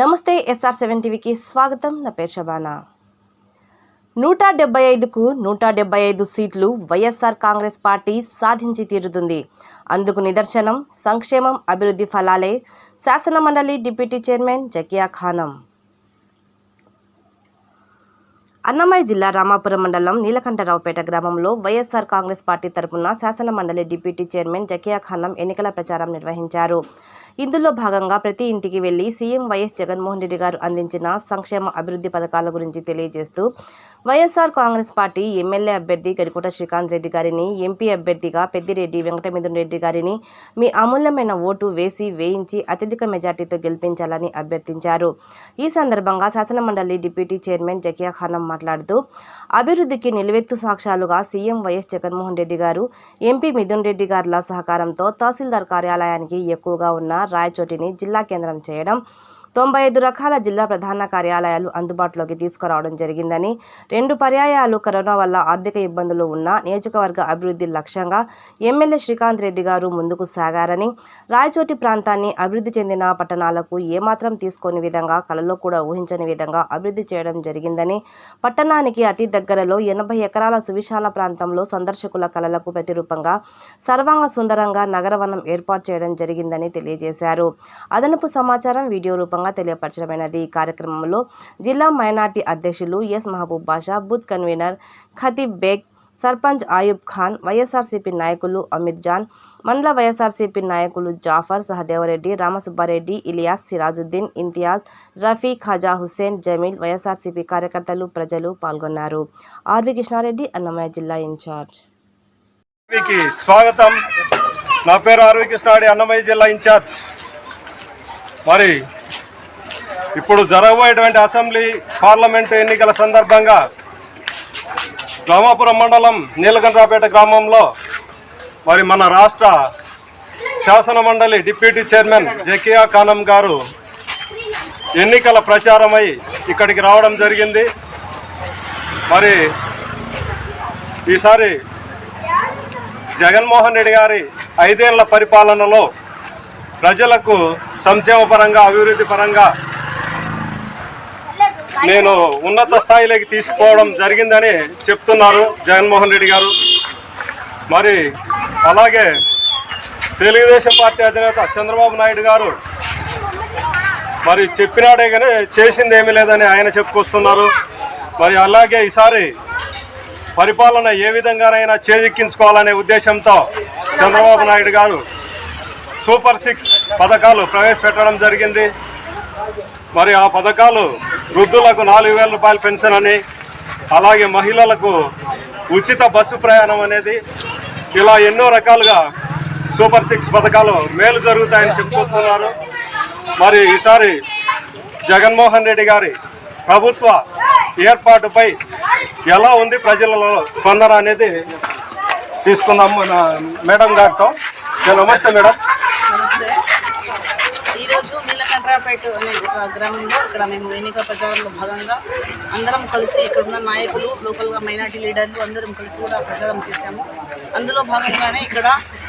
నమస్తే SR seven టీవీకి స్వాగతం. నా పేరు షబానా. నూట డెబ్బై ఐదుకు నూట డెబ్బై ఐదు సీట్లు వైఎస్ఆర్ కాంగ్రెస్ పార్టీ సాధించి తీరుతుంది. అందుకు నిదర్శనం సంక్షేమం అభివృద్ధి ఫలాలే శాసనమండలి డిప్యూటీ చైర్మన్ జకియా ఖానం. అన్నమయ్య జిల్లా రామాపురం మండలం నీలకంఠరావుపేట గ్రామంలో వైఎస్ఆర్ కాంగ్రెస్ పార్టీ తరపున శాసన మండలి డిప్యూటీ చైర్మన్ జకియా ఖానం ఎన్నికల ప్రచారం నిర్వహించారు. ఇందులో భాగంగా ప్రతి ఇంటికి వెళ్ళి సీఎం వైఎస్ జగన్మోహన్ రెడ్డి గారు అందించిన సంక్షేమ అభివృద్ధి పథకాల గురించి తెలియజేస్తూ వైఎస్ఆర్ కాంగ్రెస్ పార్టీ ఎమ్మెల్యే అభ్యర్థి గడికోట శ్రీకాంత్ రెడ్డి గారిని ఎంపీ అభ్యర్థిగా పెద్దిరెడ్డి వెంకటమిథున్ రెడ్డి గారిని మీ అమూల్యమైన ఓటు వేసి వేయించి అత్యధిక మెజార్టీతో గెలిపించాలని అభ్యర్థించారు. ఈ సందర్భంగా శాసనమండలి డిప్యూటీ చైర్మన్ జకియా ఖానం మాట్లాడుతూ అభివృద్ధికి నిలువెత్తు సాక్ష్యాలుగా సీఎం వైఎస్ జగన్మోహన్ రెడ్డి గారు ఎంపీ మిథున్ రెడ్డి గారుల సహకారంతో తహసీల్దార్ కార్యాలయానికి ఎక్కువగా ఉన్న రాయచోటిని జిల్లా కేంద్రం చేయడం తొంభై ఐదు రకాల జిల్లా ప్రధాన కార్యాలయాలు అందుబాటులోకి తీసుకురావడం జరిగిందని రెండు పర్యాయాలు కరోనా వల్ల ఆర్థిక ఇబ్బందులు ఉన్న నియోజకవర్గ అభివృద్ధి లక్ష్యంగా ఎమ్మెల్యే శ్రీకాంత్ రెడ్డి గారు ముందుకు సాగారని రాయచోటి ప్రాంతాన్ని అభివృద్ధి చెందిన పట్టణాలకు ఏమాత్రం తీసుకోని విధంగా కలలో కూడా ఊహించని విధంగా అభివృద్ధి చేయడం జరిగిందని పట్టణానికి అతి దగ్గరలో ఎనభై ఎకరాల సువిశాల ప్రాంతంలో సందర్శకుల కళలకు ప్రతిరూపంగా సర్వాంగ సుందరంగా నగరవనం ఏర్పాటు చేయడం జరిగిందని తెలియజేశారు. అదనపు సమాచారం వీడియో రూపంగా తెలియపరచడమైనది. ఈ కార్యక్రమంలో జిల్లా మైనార్టీ అధ్యక్షులు S Mahaboob Basha booth convener Khateeb Baig sarpanch Ayub Khan YSRCP నాయకులు అమీర్ జాన్ మండల వైఎస్ఆర్సీపీ నాయకులు జాఫర్ సహదేవరెడ్డి రామసుబ్బారెడ్డి ఇలియాస్ సిరాజుద్దీన్ ఇంతియాజ్ రఫీ ఖాజా హుస్సేన్ జమీల్ వైఎస్ఆర్సీపీ కార్యకర్తలు ప్రజలు పాల్గొన్నారు. ఆర్వి కృష్ణారెడ్డి అన్నమయ్య జిల్లా ఇన్ఛార్జ్. స్వాగతం. నా పేరు ఆర్వి కృష్ణారెడ్డి అన్నమయ్య జిల్లా ఇన్ఛార్జ్. మరి ఇప్పుడు జరగబోయేటువంటి అసెంబ్లీ పార్లమెంటు ఎన్నికల సందర్భంగా రామాపురం మండలం నీలగండ్రాపేట గ్రామంలో మరి మన రాష్ట్ర శాసన మండలి డిప్యూటీ చైర్మన్ జకియా ఖానం గారు ఎన్నికల ప్రచారమై ఇక్కడికి రావడం జరిగింది. మరి ఈసారి జగన్మోహన్ రెడ్డి గారి ఐదేళ్ళ పరిపాలనలో ప్రజలకు సంక్షేమ పరంగా అభివృద్ధి పరంగా నేను ఉన్నత స్థాయిలోకి తీసుకోవడం జరిగిందని చెప్తున్నారు జగన్మోహన్ రెడ్డి గారు. మరి అలాగే తెలుగుదేశం పార్టీ అధినేత చంద్రబాబు నాయుడు గారు మరి చెప్పినాడే కానీ చేసింది ఏమీ లేదని ఆయన చెప్పుకొస్తున్నారు. మరి అలాగే ఈసారి పరిపాలన ఏ విధంగానైనా చేజిక్కించుకోవాలనే ఉద్దేశంతో చంద్రబాబు నాయుడు గారు సూపర్ సిక్స్ పథకాలు ప్రవేశపెట్టడం జరిగింది. మరి ఆ పథకాలు వృద్ధులకు నాలుగు వేల రూపాయల పెన్షన్ అని అలాగే మహిళలకు ఉచిత బస్సు ప్రయాణం అనేది ఇలా ఎన్నో రకాలుగా సూపర్ సిక్స్ పథకాలు మేలు జరుగుతాయని చెప్పుకొస్తున్నారు. మరి ఈసారి జగన్మోహన్ రెడ్డి గారి ప్రభుత్వ ఏర్పాటుపై ఎలా ఉంది ప్రజలలో స్పందన అనేది తీసుకుందాం మన మేడం గారితో. నమస్తే మేడం. నీలకంఠరాపేట అనే ఒక గ్రామంలో ఇక్కడ మేము ఎన్నికల ప్రచారంలో భాగంగా అందరం కలిసి ఇక్కడ ఉన్న నాయకులు లోకల్గా మైనార్టీ లీడర్లు అందరం కలిసి కూడా ప్రచారం చేశాము. అందులో భాగంగానే ఇక్కడ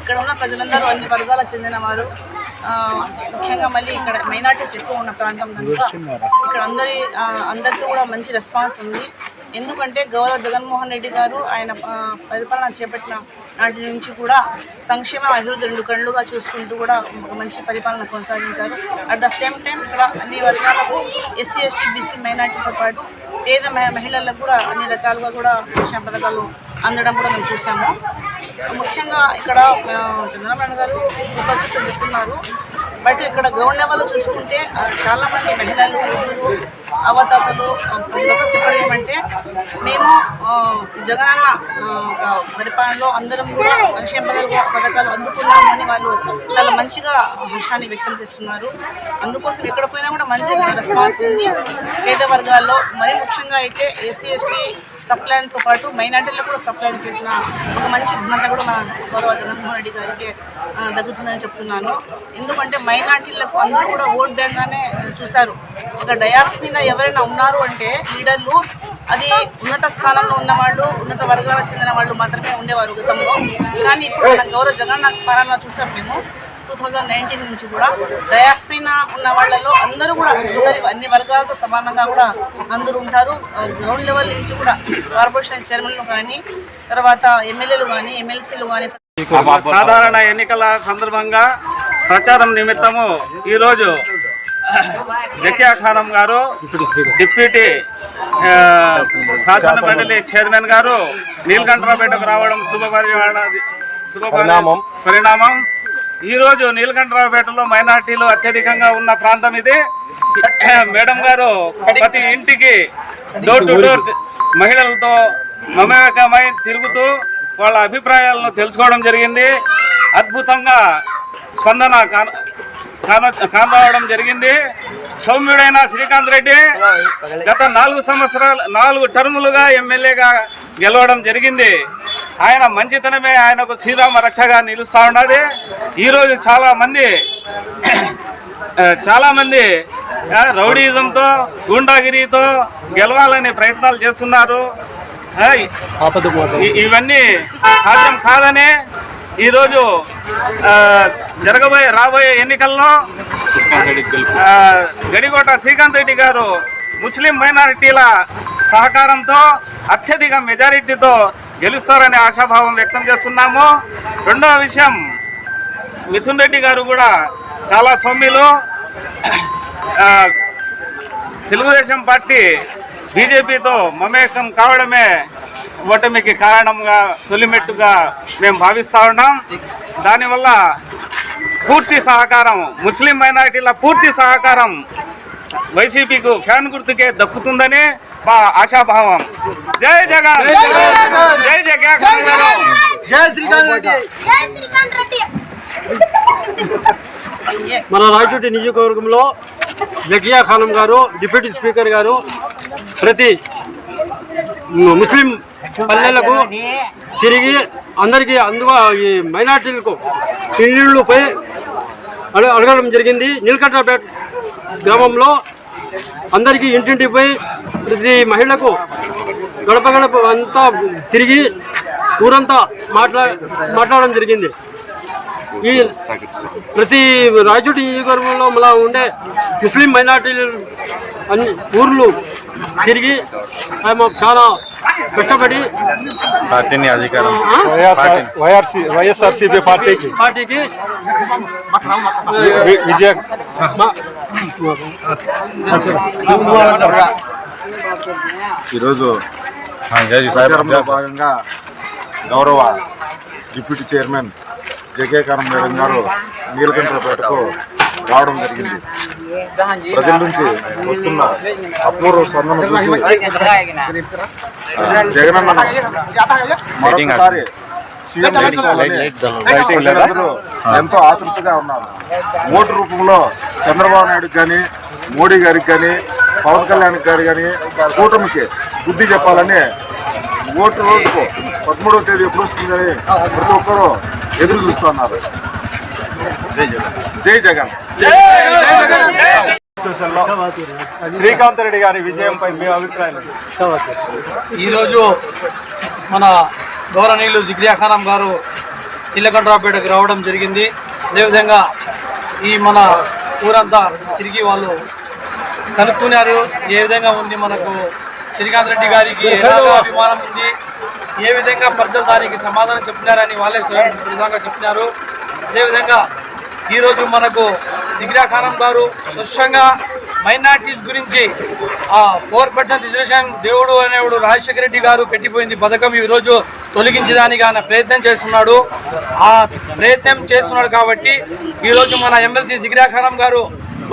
ఇక్కడ ఉన్న ప్రజలందరూ అన్ని వర్గాలకు చెందిన వారు ముఖ్యంగా మళ్ళీ ఇక్కడ మైనార్టీస్ ఎక్కువ ఉన్న ప్రాంతం కనుక ఇక్కడ అందరి అందరికీ కూడా మంచి రెస్పాన్స్ ఉంది. ఎందుకంటే గౌరవ జగన్మోహన్ రెడ్డి గారు ఆయన పరిపాలన చేపట్టిన నాటి నుంచి కూడా సంక్షేమ అభివృద్ధి రెండు కళ్ళుగా చూసుకుంటూ కూడా ఒక మంచి పరిపాలన కొనసాగించారు. అట్ ద సేమ్ టైం ఇక్కడ అన్ని వర్గాలకు ఎస్సీ ఎస్టీ బీసీ మైనార్టీతో పాటు పేద మహిళలకు కూడా అన్ని రకాలుగా కూడా సంక్షేమ పథకాలు అందడం కూడా మేము చూసాము. ముఖ్యంగా ఇక్కడ చంద్రబాబు గారు సూపర్ సిక్స్ చెప్తున్నారు. బట్ ఇక్కడ గ్రౌండ్ లెవెల్లో చూసుకుంటే చాలామంది మహిళలు వృద్ధులు అవతాతలు ఆ, చెప్పడం ఏమంటే మేము జగనన్న పరిపాలనలో అందరం కూడా సంక్షేమ పథకాలు అందుకున్నామని వాళ్ళు చాలా మంచిగా హర్షాన్ని వ్యక్తం చేస్తున్నారు. అందుకోసం ఎక్కడ పోయినా కూడా మంచి రెస్పాన్స్ ఉంది. పేద వర్గాల్లో మరీ ముఖ్యంగా అయితే ఎస్సీ ఎస్టీ సప్లైన్తో పాటు మైనార్టీలకు కూడా సప్లై చేసిన ఒక మంచి ఘనత కూడా మన గౌరవ జగన్మోహన్ రెడ్డి గారికి తగ్గుతుందని చెప్తున్నాను. ఎందుకంటే మైనార్టీలకు అందరూ కూడా ఓట్ బ్యాంక్గానే చూశారు. ఒక డయాస్ మీద ఎవరైనా ఉన్నారు అంటే లీడర్లు అది ఉన్నత స్థానంలో ఉన్నవాళ్ళు ఉన్నత వర్గాలకు చెందిన వాళ్ళు మాత్రమే ఉండేవారు గతంలో. కానీ ఇప్పుడు మన గౌరవ నాకు పాలన చూసాం మేము. టూ థౌజండ్ నైన్టీన్ నుంచి కూడా డయాస్ పైన ఉన్న వాళ్ళలో అందరూ కూడా అందరి అన్ని వర్గాలతో సమానంగా కూడా అందరూ ఉంటారు. గ్రౌండ్ లెవెల్ నుంచి కూడా కార్పొరేషన్ చైర్మన్లు కానీ తర్వాత ఎమ్మెల్యేలు కానీ ఎమ్మెల్సీలు కానీ సాధారణ ఎన్నికల సందర్భంగా ప్రచారం నిమిత్తము ఈరోజు జకియా ఖానం గారు డిప్యూటీ శాసన మండలి చైర్మన్ గారు నీలకంఠరావుపేటకు రావడం శుభ పరిమాణ- శుభ పరిణామం. పరిణామం. ఈరోజు నీలకంఠరావుపేటలో మైనార్టీలు అత్యధికంగా ఉన్న ప్రాంతం ఇది. మేడం గారు ప్రతి ఇంటికి డోర్ టు డోర్ మహిళలతో మమేకమై తిరుగుతూ వాళ్ళ అభిప్రాయాలను తెలుసుకోవడం జరిగింది. అద్భుతంగా స్పందన కానరావడం జరిగింది. సౌమ్యుడైన శ్రీకాంత్ రెడ్డి గత నాలుగు సంవత్సరాలు నాలుగు టర్ములుగా ఎమ్మెల్యేగా గెలవడం జరిగింది. ఆయన మంచితనమే ఆయనకు శ్రీరామ రక్షగా నిలుస్తా ఉన్నది. ఈరోజు చాలా మంది చాలా మంది రౌడీజంతో గూండాగిరితో గెలవాలని ప్రయత్నాలు చేస్తున్నారు. ఇవన్నీ సాధ్యం కాదని ఈరోజు జరగబోయే రాబోయే ఎన్నికల్లో గడికోట శ్రీకాంత్ రెడ్డి గారు ముస్లిం మైనారిటీల సహకారంతో అత్యధిక మెజారిటీతో గెలుస్తారనే ఆశాభావం వ్యక్తం చేస్తున్నాము. రెండవ విషయం మిథున్ రెడ్డి గారు కూడా చాలా సౌమ్యులు. తెలుగుదేశం పార్టీ బీజేపీతో మమేకం కావడమే ఓటమికి కారణంగా తొలిమెట్టుగా మేము భావిస్తూ ఉన్నాం. దానివల్ల పూర్తి సహకారం ముస్లిం మైనారిటీల పూర్తి సహకారం వైసీపీకు ఫ్యాన్ గుర్తుకే దక్కుతుందని మా ఆశాభావం. జై జగన్! జై జగన్! జై శ్రీకాంత్ రెడ్డి! జై శ్రీకాంత్ రెడ్డి! మన రాయచోటి నియోజకవర్గంలో జకియా ఖానం గారు డిప్యూటీ స్పీకర్ గారు ప్రతి ముస్లిం పల్లెలకు తిరిగి అందరికీ అందుబా ఈ మైనార్టీలకు ఇళ్ళపై అడ- అడగడం జరిగింది. నీలకంఠపేట గ్రామంలో అందరికీ ఇంటింటిపై ప్రతి మహిళకు గడప గడప అంతా తిరిగి ఊరంతా మాట్లా మాట్లాడడం జరిగింది. ఈ ప్రతి రాయచోటి గర్భంలో మళ్ళా ఉండే ముస్లిం మైనార్టీ అన్ని ఊర్లు తిరిగి ఆమె చాలా కష్టపడి పార్టీని అధికారం. వైఎస్ఆర్సీపీ పార్టీకి. పార్టీకి విజయ. ఈరోజు భాగంగా గౌరవ డిప్యూటీ చైర్మన్ జకే కారం మేడం గారు నీలకంఠపేటకు రావడం జరిగింది. ప్రజల నుంచి వస్తున్న అపూర్వ స్పందన చూసి జగనన్న మరొకసారి ఎంతో ఆతృతగా ఉన్నారు. ఓటు రూపంలో చంద్రబాబు నాయుడు కానీ మోడీ గారికి కానీ పవన్ కళ్యాణ్ గారు కానీ కూటమికి బుద్ధి చెప్పాలని ఓటు రోజుకు పదమూడవ తేదీ ఎప్పుడు వస్తుందని ప్రతి ఒక్కరూ ఎదురు చూస్తున్నారు. జై జగన్. శ్రీకాంత్ రెడ్డి గారి విజయంపై మీ అభిప్రాయం? ఈరోజు మన గౌరవనీయులు జిగ్రియా ఖానం గారు ఇల్లకండ్రాపేటకు రావడం జరిగింది. అదేవిధంగా ఈ మన ఊరంతా తిరిగి వాళ్ళు కనుక్కున్నారు. ఏ విధంగా ఉంది మనకు శ్రీకాంత్ రెడ్డి గారికి ఎలాగో అభిమానం ఉంది? ఏ విధంగా ప్రజలు దానికి సమాధానం చెప్పినారని వాళ్ళే స్వయం విధంగా చెప్పినారు. అదేవిధంగా ఈరోజు మనకు జిగ్రా ఖానం గారు స్వచ్ఛంగా మైనార్టీస్ గురించి ఆ ఫోర్ పర్సెంట్ రిజర్వేషన్ దేవుడు అనేవాడు రాజశేఖర రెడ్డి గారు పెట్టిపోయింది పథకం ఈరోజు తొలగించడానికి ఆయన ప్రయత్నం చేస్తున్నాడు. ఆ ప్రయత్నం చేస్తున్నాడు కాబట్టి ఈరోజు మన ఎమ్మెల్సీ జిగ్రా ఖానం గారు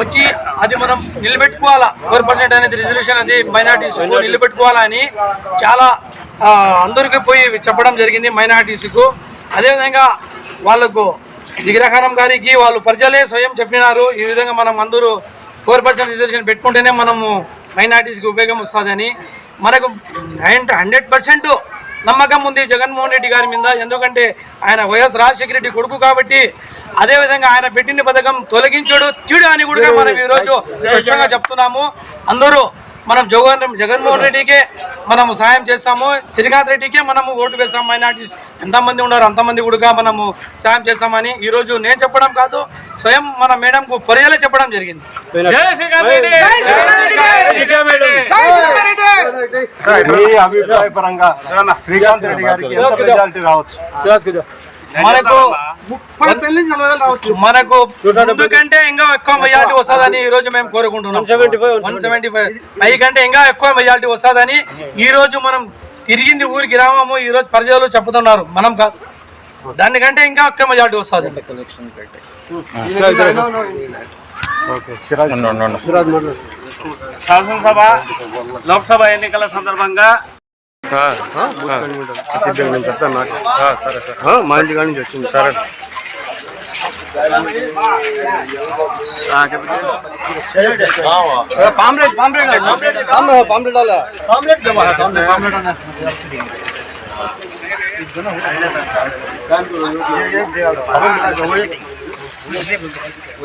వచ్చి అది మనం నిలబెట్టుకోవాలా? ఫోర్ పర్సెంట్ అనేది రిజర్వేషన్ అది మైనార్టీస్ నిలబెట్టుకోవాలని చాలా అందరికీ పోయి చెప్పడం జరిగింది మైనార్టీస్కు. అదేవిధంగా వాళ్ళకు జిగిరఖానం గారికి వాళ్ళు ప్రజలే స్వయం చెప్పినారు. ఈ విధంగా మనం అందరూ ఫోర్ పర్సెంట్ రిజర్వేషన్ పెట్టుకుంటేనే మనము మైనార్టీస్కి ఉపయోగం వస్తుందని. మనకు హండ్రెడ్ పర్సెంట్ నమ్మకం ఉంది జగన్మోహన్ రెడ్డి గారి మీద. ఎందుకంటే ఆయన వైఎస్ రాజశేఖర రెడ్డి కొడుకు కాబట్టి అదేవిధంగా ఆయన పెట్టిన పథకం తొలగించడు తీడు అని కూడా మనం ఈరోజు స్పష్టంగా చెప్తున్నాము. అందరూ మనం జగన్ జగన్మోహన్ రెడ్డికే మనము సాయం చేస్తాము శ్రీకాంత్ రెడ్డికే మనము ఓటు వేస్తాం మైనార్టీస్ ఎంతమంది ఉన్నారు అంతమంది కూడా మనము సాయం చేస్తామని ఈ రోజు నేను చెప్పడం కాదు స్వయం మన మేడంకు పొరియలే చెప్పడం జరిగింది. జై శ్రీకాంత్ రెడ్డి! మీ అభిప్రాయ పరంగా శ్రీకాంత్ రావచ్చు. మనకు మనకు ముందు కంటే ఇంకా ఎక్కువ మెజారిటీ వస్తుందని ఈ రోజు మేము కోరుకుంటున్నాం. వన్ సెవెంటీ ఫైవ్ పై కంటే ఇంకా ఎక్కువ మెజారిటీ వస్తుందని ఈ రోజు మనం తిరిగింది ఊరి గ్రామము ఈ రోజు ప్రజలు చెప్తున్నారు. మనం కాదు. దానికంటే ఇంకా ఎక్కువ మెజారిటీ వస్తుంది. శాసనసభ లోక్సభ ఎన్నికల సందర్భంగా సరే సరే మా ఇంటి కాడి నుంచి వచ్చింది సరే